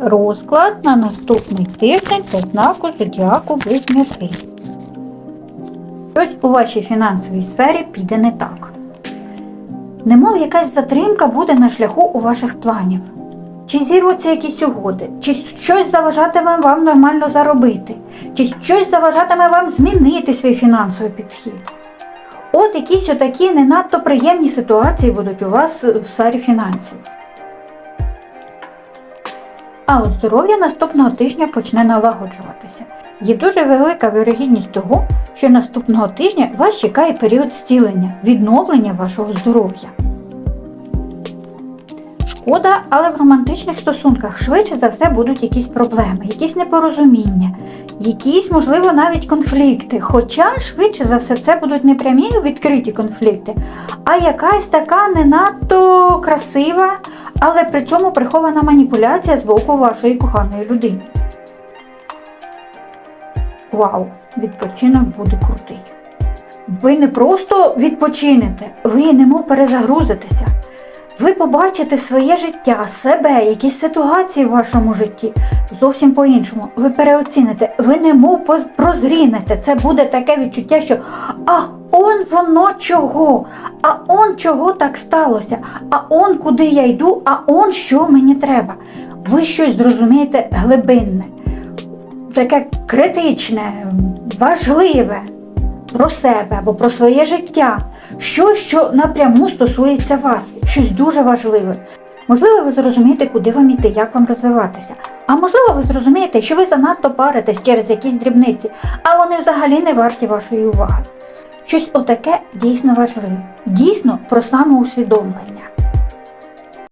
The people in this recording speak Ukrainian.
Розклад на наступний тиждень для знаку зодіаку Близнюки. Щось у вашій фінансовій сфері піде не так. Немов якась затримка буде на шляху у ваших планів. Чи зірвуться якісь угоди, чи щось заважатиме вам нормально заробити, чи щось заважатиме вам змінити свій фінансовий підхід. От якісь отакі не надто приємні ситуації будуть у вас в сфері фінансів. А от здоров'я наступного тижня почне налагоджуватися. Є дуже велика вірогідність того, що наступного тижня вас чекає період зцілення, відновлення вашого здоров'я. Шкода, але в романтичних стосунках швидше за все будуть якісь проблеми, якісь непорозуміння, якісь, можливо, навіть конфлікти. Хоча швидше за все це будуть не прямі відкриті конфлікти, а якась така не надто красива, але при цьому прихована маніпуляція з боку вашої коханої людини. Вау, відпочинок буде крутий. Ви не просто відпочинете, ви немов перезагрузитеся. Ви побачите своє життя, себе, якісь ситуації в вашому житті. Зовсім по-іншому. Ви переоціните, ви немов прозрінете. Це буде таке відчуття, що ах, он воно чого, а он чого так сталося, а он куди я йду, а он що мені треба. Ви щось зрозумієте глибинне, таке критичне, важливе про себе або про своє життя, щось, що напряму стосується вас, щось дуже важливе. Можливо, ви зрозумієте, куди вам іти, як вам розвиватися. А можливо, ви зрозумієте, що ви занадто паритесь через якісь дрібниці, а вони взагалі не варті вашої уваги. Щось отаке дійсно важливе, дійсно про самоусвідомлення.